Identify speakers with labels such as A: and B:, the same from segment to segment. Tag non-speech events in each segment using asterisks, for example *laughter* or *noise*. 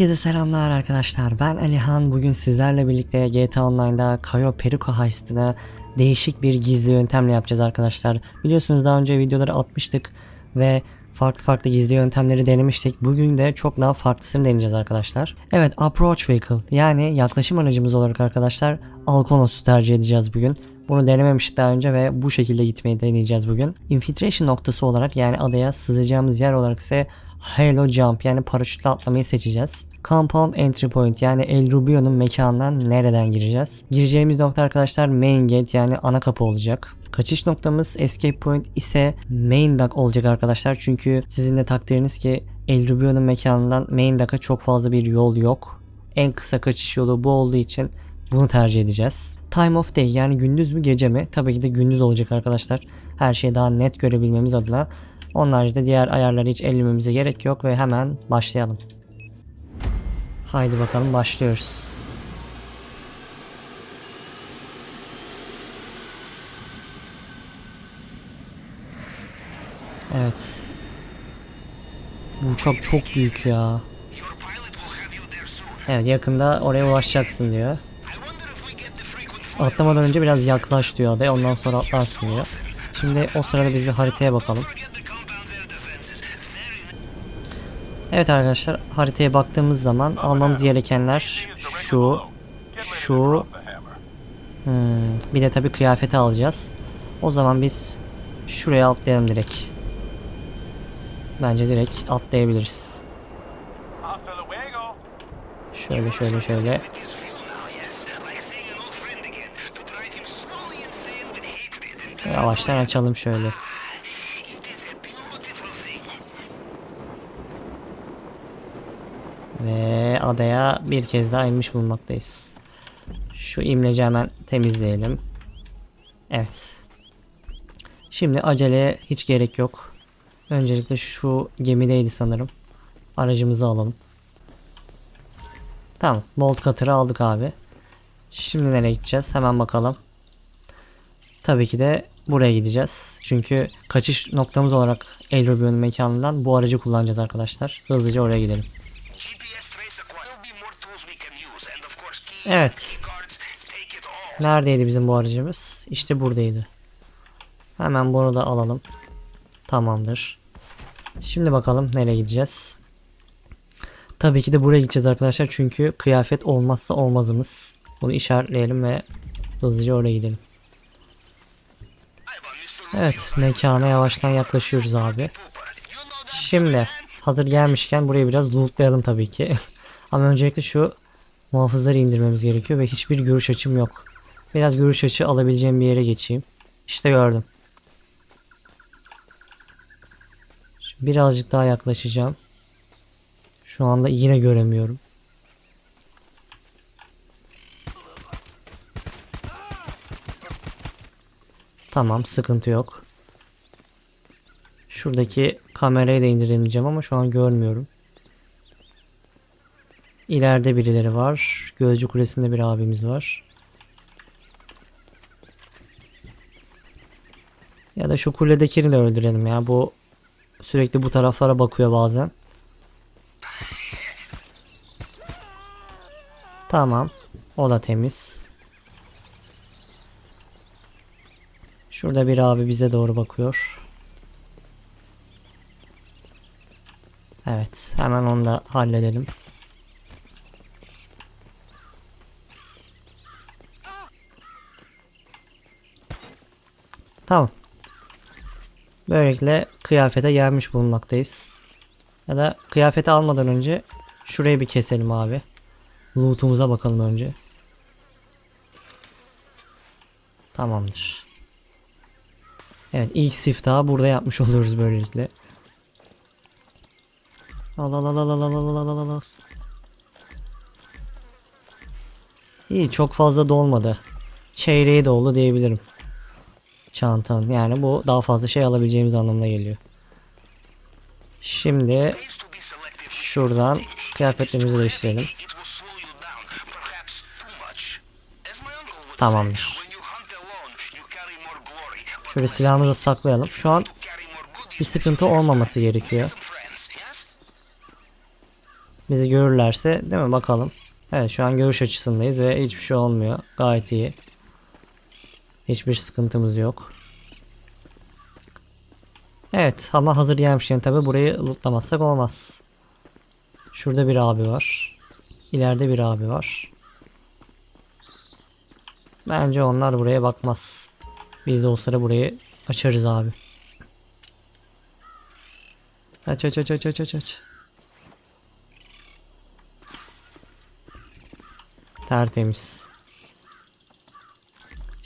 A: Herkese selamlar arkadaşlar. Ben Alihan. Bugün sizlerle birlikte GTA Online'da Cayo Perico heist'ine değişik bir gizli yöntemle yapacağız arkadaşlar. Biliyorsunuz daha önce videoları atmıştık ve farklı farklı gizli yöntemleri denemiştik. Bugün de çok daha farklısını deneyeceğiz arkadaşlar. Evet, approach vehicle yani yaklaşım aracımız olarak arkadaşlar Alconos'u tercih edeceğiz bugün. Bunu denememiştik daha önce ve bu şekilde gitmeyi deneyeceğiz bugün. Infiltration noktası olarak yani adaya sızacağımız yer olarak ise Halo Jump yani paraşütle atlamayı seçeceğiz. Compound Entry Point yani El Rubio'nun mekanından nereden gireceğiz? Gireceğimiz nokta arkadaşlar Main Gate yani ana kapı olacak. Kaçış noktamız Escape Point ise Main Dock olacak arkadaşlar. Çünkü sizin de takdiriniz ki El Rubio'nun mekanından Main Dock'a çok fazla bir yol yok. En kısa kaçış yolu bu olduğu için bunu tercih edeceğiz. Time of day yani gündüz mü gece mi? Tabii ki de gündüz olacak arkadaşlar. Her şeyi daha net görebilmemiz adına. Onun haricinde diğer ayarları hiç ellememize gerek yok ve hemen başlayalım. Haydi bakalım başlıyoruz. Evet. Bu çok çok büyük ya. Evet yakında oraya ulaşacaksın diyor. Atlamadan önce biraz yaklaş diyor adaya ondan sonra atlarsın diyor. Şimdi o sırada biz bir haritaya bakalım. Evet arkadaşlar haritaya baktığımız zaman almamız gerekenler şu, şu, hmm, bir de tabi kıyafeti alacağız. O zaman biz şuraya atlayalım direkt. Bence direkt atlayabiliriz. Şöyle şöyle şöyle.
B: His fuel now,
A: Adaya bir kez daha inmiş bulunmaktayız. Şu imleci hemen temizleyelim. Evet. Şimdi aceleye hiç gerek yok. Öncelikle şu gemideydi sanırım. Aracımızı alalım. Tamam. Bolt Cutter'ı aldık abi. Şimdi nereye gideceğiz? Hemen bakalım. Tabii ki de buraya gideceğiz. Çünkü kaçış noktamız olarak El Rubio'nun mekanından bu aracı kullanacağız arkadaşlar. Hızlıca oraya gidelim.
B: GPS
A: Evet. Neredeydi bizim bu aracımız? İşte buradaydı. Hemen bunu da alalım. Tamamdır. Şimdi bakalım nereye gideceğiz. Tabii ki de buraya gideceğiz arkadaşlar. Çünkü kıyafet olmazsa olmazımız. Bunu işaretleyelim ve hızlıca oraya gidelim. Evet mekana yavaştan yaklaşıyoruz abi. Şimdi hazır gelmişken burayı biraz lootlayalım tabii ki. *laughs* Ama öncelikle şu muhafızları indirmemiz gerekiyor ve hiçbir görüş açım yok. Biraz görüş açı alabileceğim bir yere geçeyim. İşte gördüm. Şimdi birazcık daha yaklaşacağım. Şu anda yine göremiyorum. Tamam sıkıntı yok. Şuradaki kamerayı da indiremeyeceğim ama şu an görmüyorum. İleride birileri var. Gözcü kulesinde bir abimiz var. Ya da şu kuledekini de öldürelim ya. Bu sürekli bu taraflara bakıyor bazen. Tamam. O da temiz. Şurada bir abi bize doğru bakıyor. Evet, hemen onu da halledelim. Tamam. Böylelikle kıyafete gelmiş bulunmaktayız. Ya da kıyafeti almadan önce şurayı bir keselim abi. Loot'umuza bakalım önce. Tamamdır. Evet ilk siftahı burada yapmış *laughs* oluyoruz böylelikle. Al al al al al al al al al. İyi çok fazla dolmadı. Çeyreği doldu diyebilirim çantan. Yani bu daha fazla şey alabileceğimiz anlamına geliyor. Şimdi şuradan kıyafetlerimizi değiştirelim. Tamamdır. Şöyle silahımızı saklayalım. Şu an bir sıkıntı olmaması gerekiyor. Bizi görürlerse değil mi bakalım. Evet şu an görüş açısındayız ve hiçbir şey olmuyor. Gayet iyi. Hiçbir sıkıntımız yok. Evet ama hazır gelmişken tabi burayı lootlamazsak olmaz. Şurada bir abi var. İleride bir abi var. Bence onlar buraya bakmaz. Biz de o sıra burayı açarız abi. Aç aç aç aç aç aç aç. Tertemiz.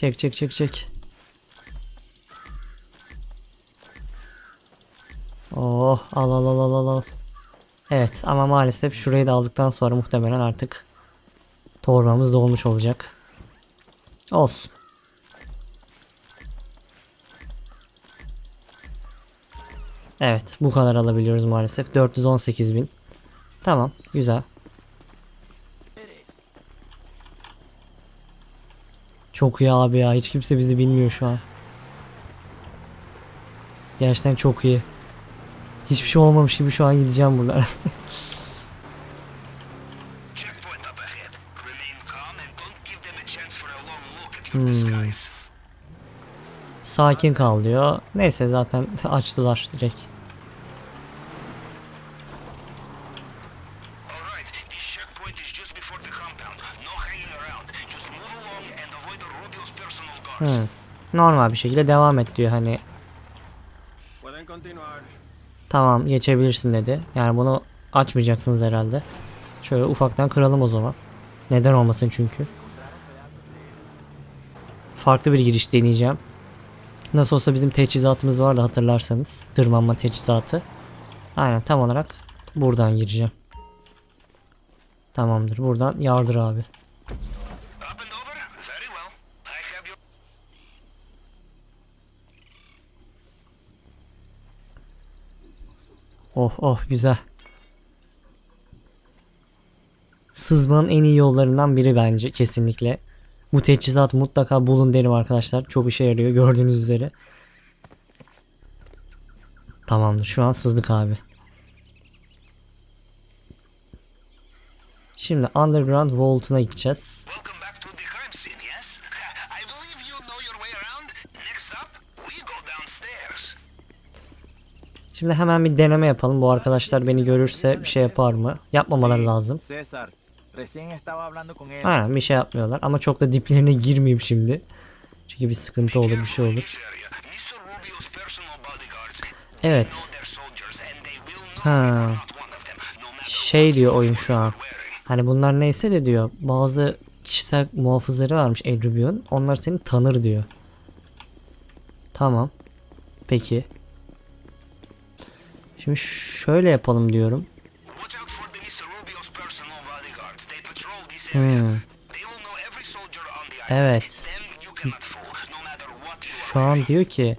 A: Çek çek çek çek. Oh al al al al al. Evet ama maalesef şurayı da aldıktan sonra muhtemelen artık torbamız dolmuş olacak. Olsun. Evet bu kadar alabiliyoruz maalesef. 418 bin. Tamam güzel. Çok iyi abi ya. Hiç kimse bizi bilmiyor şu an. Gerçekten çok iyi. Hiçbir şey olmamış gibi şu an gideceğim buradan. *laughs*
B: Disguise.
A: Sakin kal diyor. Neyse zaten *laughs* açtılar direkt. Hı. Normal bir şekilde devam et diyor hani. Tamam geçebilirsin dedi. Yani bunu açmayacaksınız herhalde. Şöyle ufaktan kıralım o zaman. Neden olmasın çünkü. Farklı bir giriş deneyeceğim. Nasıl olsa bizim teçhizatımız vardı hatırlarsanız. Tırmanma teçhizatı. Aynen tam olarak buradan gireceğim. Tamamdır. Buradan yardır abi. Oh oh güzel. Sızmanın en iyi yollarından biri bence kesinlikle. Bu teçhizat mutlaka bulun derim arkadaşlar. Çok işe yarıyor gördüğünüz üzere. Tamamdır şu an sızdık abi. Şimdi Underground Vault'una gideceğiz. *laughs* Şimdi hemen bir deneme yapalım. Bu arkadaşlar beni görürse bir şey yapar mı? Yapmamaları lazım. Ha, bir şey yapmıyorlar ama çok da diplerine girmeyeyim şimdi. Çünkü bir sıkıntı olur bir şey olur. Evet. Ha. Şey diyor oyun şu an. Hani bunlar neyse de diyor. Bazı kişisel muhafızları varmış Edrubion. Onlar seni tanır diyor. Tamam. Peki. Şimdi şöyle yapalım diyorum. Hmm. Evet. Şu an diyor ki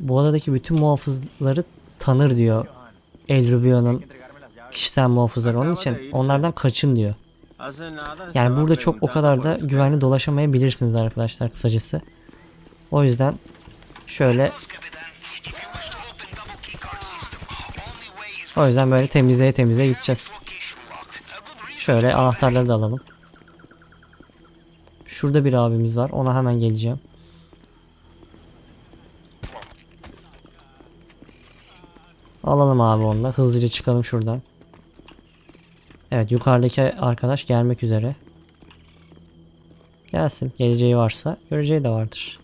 A: bu adadaki bütün muhafızları tanır diyor. Edrubion'un kişisel muhafızları. Onun için onlardan kaçın diyor. Yani burada çok o kadar da güvenli dolaşamayabilirsiniz arkadaşlar kısacası. O yüzden şöyle o yüzden böyle temizleye temizleye gideceğiz. Şöyle anahtarları da alalım. Şurada bir abimiz var. Ona hemen geleceğim. Alalım abi onu da. Hızlıca çıkalım şuradan. Evet yukarıdaki arkadaş gelmek üzere. Gelsin. Geleceği varsa göreceği de vardır.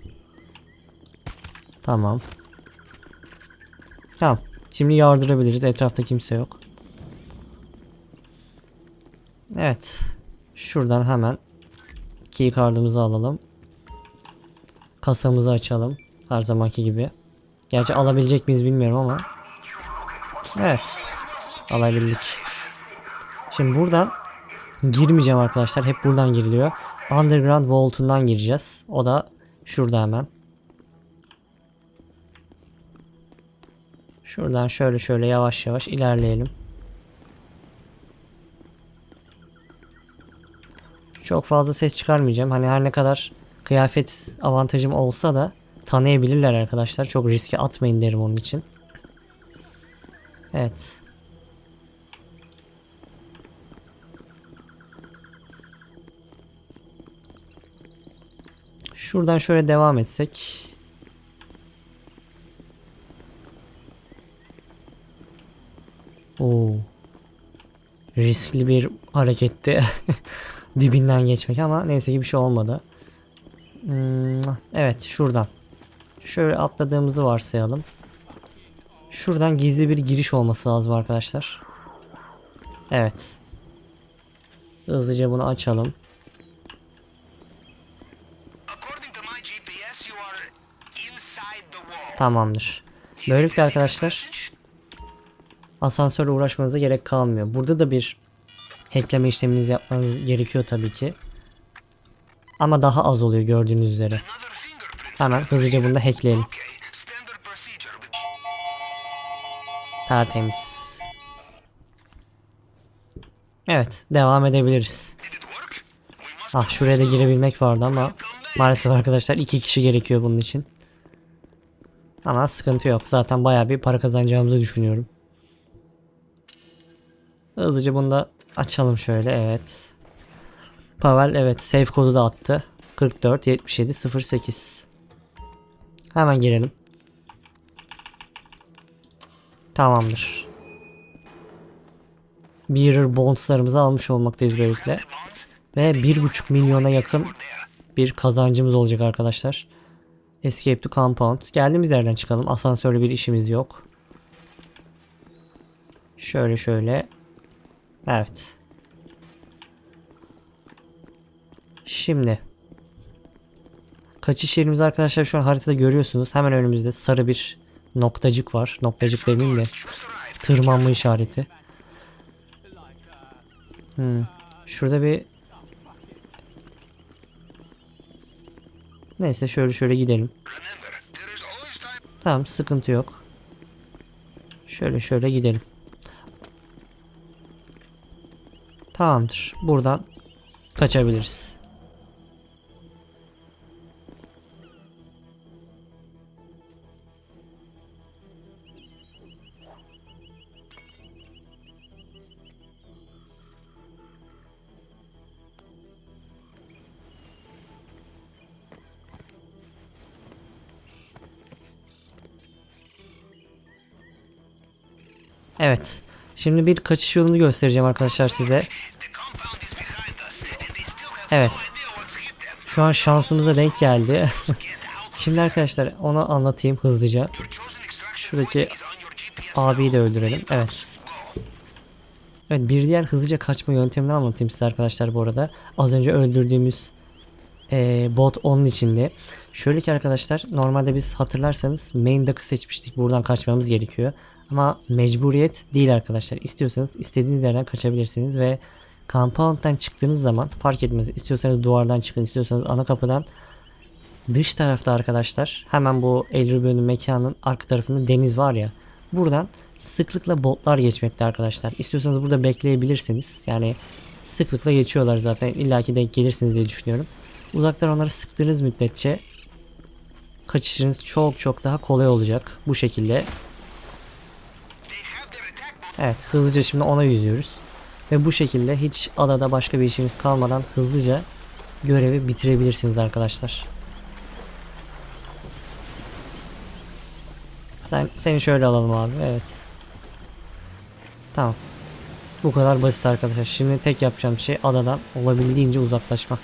A: Tamam. Tamam. Şimdi yardırabiliriz. Etrafta kimse yok. Evet. Şuradan hemen key card'ımızı alalım. Kasamızı açalım. Her zamanki gibi. Gerçi alabilecek miyiz bilmiyorum ama. Evet. Alabildik. Şimdi buradan girmeyeceğim arkadaşlar. Hep buradan giriliyor. Underground Vault'undan gireceğiz. O da şurada hemen. Şuradan şöyle şöyle yavaş yavaş ilerleyelim. Çok fazla ses çıkarmayacağım. Hani her ne kadar kıyafet avantajım olsa da tanıyabilirler arkadaşlar. Çok riske atmayın derim onun için. Evet. Şuradan şöyle devam etsek. Oo. Riskli bir hareketti. *laughs* Dibinden geçmek ama neyse ki bir şey olmadı. Hmm, evet şuradan. Şöyle atladığımızı varsayalım. Şuradan gizli bir giriş olması lazım arkadaşlar. Evet. Hızlıca bunu açalım. Tamamdır. Böylelikle arkadaşlar asansörle uğraşmanıza gerek kalmıyor. Burada da bir hackleme işleminizi yapmanız gerekiyor tabii ki. Ama daha az oluyor gördüğünüz üzere. Hemen hızlıca bunu da hackleyelim. Tertemiz. Evet devam edebiliriz. Ah şuraya da girebilmek vardı ama maalesef arkadaşlar iki kişi gerekiyor bunun için. Ama sıkıntı yok. Zaten bayağı bir para kazanacağımızı düşünüyorum. Hızlıca bunu da açalım şöyle. Evet. Pavel evet save kodu da attı. 44 77 08. Hemen girelim. Tamamdır. Bearer bondslarımızı almış olmaktayız böylelikle. Ve 1.5 milyona yakın bir kazancımız olacak arkadaşlar. Escape to Compound. Geldiğimiz yerden çıkalım. Asansörle bir işimiz yok. Şöyle şöyle. Evet. Şimdi. Kaçış yerimizi arkadaşlar şu an haritada görüyorsunuz. Hemen önümüzde sarı bir noktacık var. Noktacık demeyeyim de. Tırmanma işareti. Hmm. Şurada bir Neyse şöyle şöyle gidelim. Tamam sıkıntı yok. Şöyle şöyle gidelim. Tamamdır. Buradan kaçabiliriz. Evet. Şimdi bir kaçış yolunu göstereceğim arkadaşlar size. Evet. Şu an şansımıza denk geldi. *laughs* Şimdi arkadaşlar onu anlatayım hızlıca. Şuradaki abiyi de öldürelim. Evet. Evet bir diğer hızlıca kaçma yöntemini anlatayım size arkadaşlar bu arada. Az önce öldürdüğümüz eee, bot onun içinde. Şöyle ki arkadaşlar normalde biz hatırlarsanız main duck'ı seçmiştik. Buradan kaçmamız gerekiyor. Ama mecburiyet değil arkadaşlar. İstiyorsanız istediğiniz yerden kaçabilirsiniz ve compound'dan çıktığınız zaman fark etmez. İstiyorsanız duvardan çıkın, istiyorsanız ana kapıdan dış tarafta arkadaşlar hemen bu Elrubia'nın mekanının arka tarafında deniz var ya. Buradan sıklıkla botlar geçmekte arkadaşlar. İstiyorsanız burada bekleyebilirsiniz. Yani sıklıkla geçiyorlar zaten. İlla ki denk gelirsiniz diye düşünüyorum. Uzaktan onları sıktığınız müddetçe kaçışınız çok çok daha kolay olacak. Bu şekilde. Evet hızlıca şimdi ona yüzüyoruz. Ve bu şekilde hiç adada başka bir işiniz kalmadan hızlıca görevi bitirebilirsiniz arkadaşlar. Sen seni şöyle alalım abi. Evet. Tamam. Bu kadar basit arkadaşlar. Şimdi tek yapacağım şey adadan olabildiğince uzaklaşmak.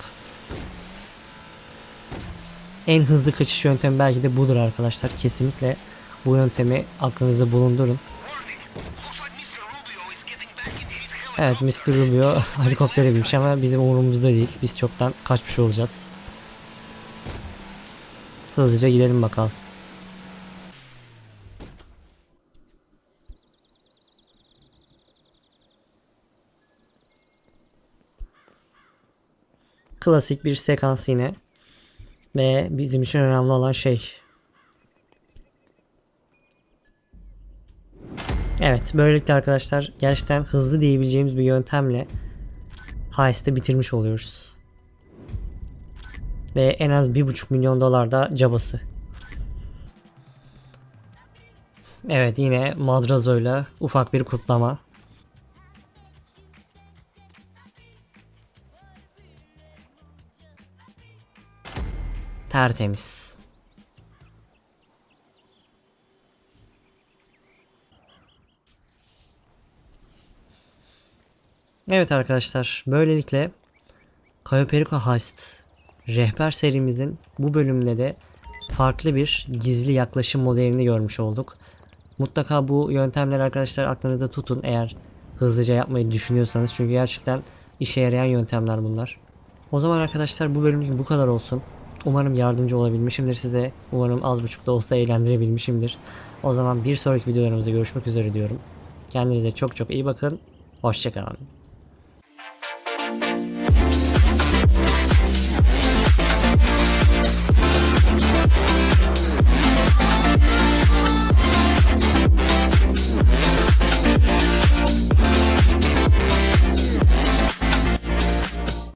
A: En hızlı kaçış yöntemi belki de budur arkadaşlar. Kesinlikle bu yöntemi aklınızda bulundurun. Evet Mr. Rubio *laughs* helikoptere binmiş ama bizim umurumuzda değil. Biz çoktan kaçmış olacağız. Hızlıca gidelim bakalım. Klasik bir sekans yine. Ve bizim için önemli olan şey Evet böylelikle arkadaşlar gerçekten hızlı diyebileceğimiz bir yöntemle Heist'i bitirmiş oluyoruz. Ve en az 1.5 milyon dolar da cabası. Evet yine Madrazo'yla ufak bir kutlama. Tertemiz. Evet arkadaşlar böylelikle Cayo Perico Heist rehber serimizin bu bölümünde de farklı bir gizli yaklaşım modelini görmüş olduk. Mutlaka bu yöntemleri arkadaşlar aklınızda tutun eğer hızlıca yapmayı düşünüyorsanız çünkü gerçekten işe yarayan yöntemler bunlar. O zaman arkadaşlar bu bölümlük bu kadar olsun. Umarım yardımcı olabilmişimdir size. Umarım az buçuk da olsa eğlendirebilmişimdir. O zaman bir sonraki videolarımızda görüşmek üzere diyorum. Kendinize çok çok iyi bakın. Hoşçakalın.